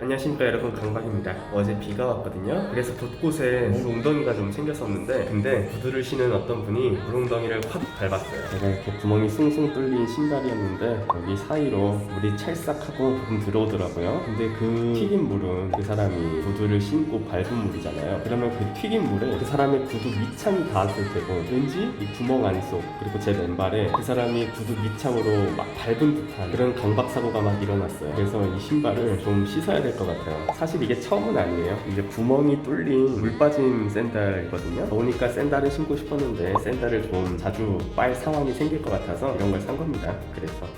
안녕하십니까 여러분. 강박입니다. 어제 비가 왔거든요. 그래서 곳곳에 물 웅덩이가 좀 생겼었는데 근데 구두를 신은 어떤 분이 물 웅덩이를 확 밟았어요. 제가 이렇게 구멍이 숭숭 뚫린 신발이었는데 여기 사이로 물이 찰싹하고 조금 들어오더라고요. 근데 그 튀긴 물은 그 사람이 구두를 신고 밟은 물이잖아요. 그러면 그 튀긴 물에 그 사람의 구두 밑창이 닿았을 테고 왠지 이 구멍 안속 그리고 제 맨발에 그 사람이 구두 밑창으로 막 밟은 듯한 그런 강박 사고가 막 일어났어요. 그래서 이 신발을 좀 씻어야 될 것 같아요. 사실 이게 처음은 아니에요. 이제 구멍이 뚫린 물 빠진 샌들이거든요. 더우니까 샌들을 신고 싶었는데 샌들을 좀 자주 빨 상황이 생길 것 같아서 이런 걸 산 겁니다. 그래서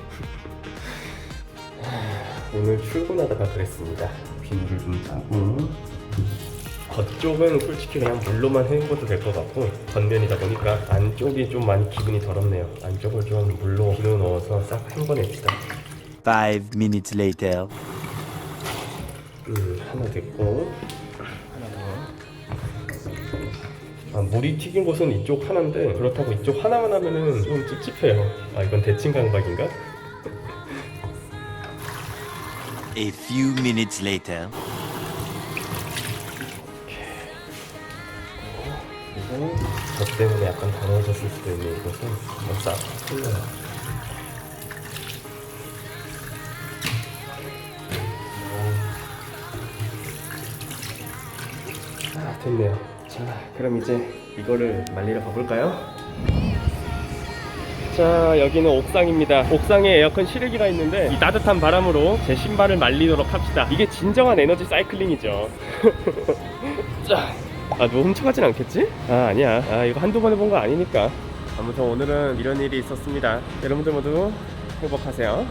오늘 출근하다가 그랬습니다. 비닐을 좀 짜고 겉쪽은 솔직히 그냥 물로만 헹궈도 될 것 같고 겉면이다 보니까 안쪽이 좀 많이 기분이 더럽네요. 안쪽을 좀 물로 비누 넣어서 싹 헹궈냅시다. Five minutes later. 음, 하나 됐고 하나 더 아, 물이 튀긴 곳은 이쪽 하나인데 그렇다고 이쪽 하나만 하면은 좀 찝찝해요 아 이건 대칭 강박인가? A few minutes later. 그리고 저 때문에 약간 더러워졌을 수도 있는 이것은 싹 흘러요 아 됐네요 자 그럼 이제 이거를 말리러 가볼까요? 자 여기는 옥상입니다 옥상에 에어컨 실외기가 있는데 이 따뜻한 바람으로 제 신발을 말리도록 합시다 이게 진정한 에너지 사이클링이죠 자, 아, 누가 훔쳐가진 않겠지? 아, 아니야. 아, 이거 한두 번 해본 거 아니니까. 아무튼 오늘은 이런 일이 있었습니다. 여러분들 모두 행복하세요.